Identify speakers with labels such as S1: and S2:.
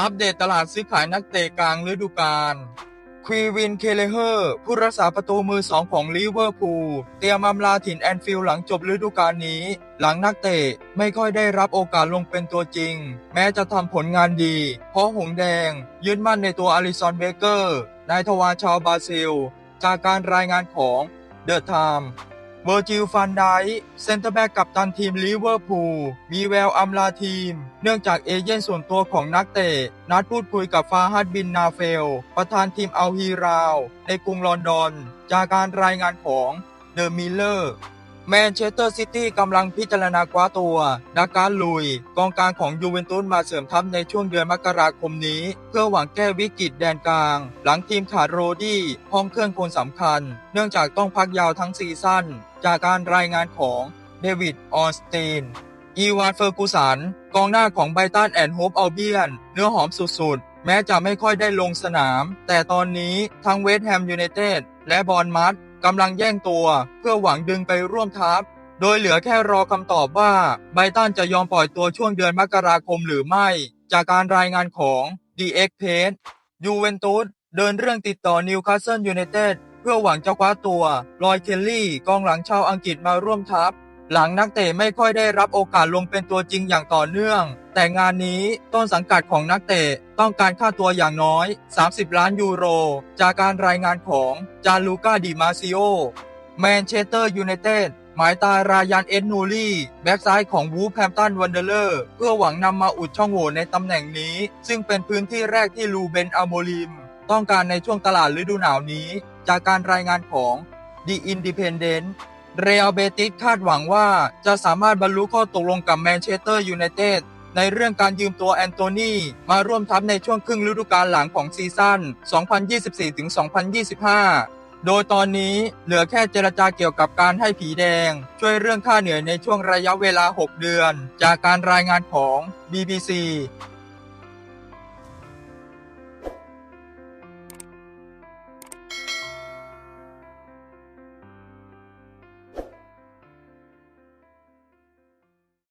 S1: อัปเดตตลาดซื้อขายนักเตะกลางฤดูกาลควีวินเคเลเฮอร์ ผู้รักษาประตูมือสองของลิเวอร์พูลเตรียมอำลาถิ่นแอนฟิลด์หลังจบฤดูกาลนี้ หลังนักเตะไม่ค่อยได้รับโอกาสลงเป็นตัวจริง แม้จะทำผลงานดี เพราะหงแดง ยึดมั่นในตัวอลิซอนเบเกอร์ นายทวารชาวบราซิล จากการรายงานของเดอะไทม์ เวอร์จิลฟันไดเซนเตอร์แบ็กกับตันทีมลิเวอร์พูลมีแววอำลาทีม เนื่องจากเอเย่นส่วนตัวของนักเตะ นัดพูดคุยกับฟาฮัดบินนาเฟล ประธานทีมอัลฮีราว ในกรุงลอนดอน จากการรายงานของเดอะมิลเลอร์ แมนเชสเตอร์ซิตี้กำลังพิจารณาคว้าตัวดาการลุย กองกลางของยูเวนตุสมาเสริมทัพในช่วงเดือนมกราคมนี้ เพื่อหวังแก้วิกฤตแดนกลาง หลังทีมขาดโรดี้ห้องเครื่องคนสำคัญ เนื่องจากต้องพักยาวทั้งซีซั่น จากการรายงานของเดวิดออสตินอีวานเฟอร์กูสัน กองหน้าของไบตันแอนด์โฮปอัลเบียน เนื้อหอมสุดๆ แม้จะไม่ค่อยได้ลงสนาม แต่ตอนนี้ทั้งเวสต์แฮมยูไนเต็ดและบอร์นมัด กำลังแย่งตัว เพื่อหวังดึงไปร่วมทัพ โดยเหลือแค่รอคำตอบว่าไบตันจะยอมปล่อยตัวช่วงเดือนมกราคมหรือไม่ จากการรายงานของ The Express ยูเวนตุสเดินเรื่องติดต่อนิวคาสเซิลยูไนเต็ดเพื่อหวังจะคว้าตัวลอยเคลลี่กองหลังชาวอังกฤษมาร่วมทัพ หลังนักเตะไม่ค่อยได้รับโอกาสลงเป็นตัวจริงอย่างต่อเนื่อง แต่งานนี้ต้นสังกัดของนักเตะต้องการค่าตัวอย่างน้อย 30 ล้านยูโร จากการรายงานของจาลูกาดิมาซิโอแมนเชสเตอร์ยูไนเต็ดหมายตารายันเอ็นนูลี่แบ็กซ้ายของวูฟแฮมตันวันเดอร์เลอร์ เพื่อหวังนำมาอุดช่องโหว่ในตำแหน่งนี้ ซึ่งเป็นพื้นที่แรกที่ลูเบนอาโมลิม ต้องการในช่วงตลาดฤดูหนาวนี้ จากการรายงานของ The Independent เรอัลเบติสคาดหวังว่าจะสามารถบรรลุข้อตกลงกับแมนเชสเตอร์ยูไนเต็ดในเรื่องการยืมตัวแอนโทนีมาร่วมทัพในช่วงครึ่งฤดูกาลหลังของซีซั่น 2024-2025 โดยตอนนี้เหลือแค่เจรจาเกี่ยวกับการให้ผีแดง ช่วยเรื่องค่าเหนื่อยในช่วงระยะเวลา 6 เดือน จากการรายงานของ BBC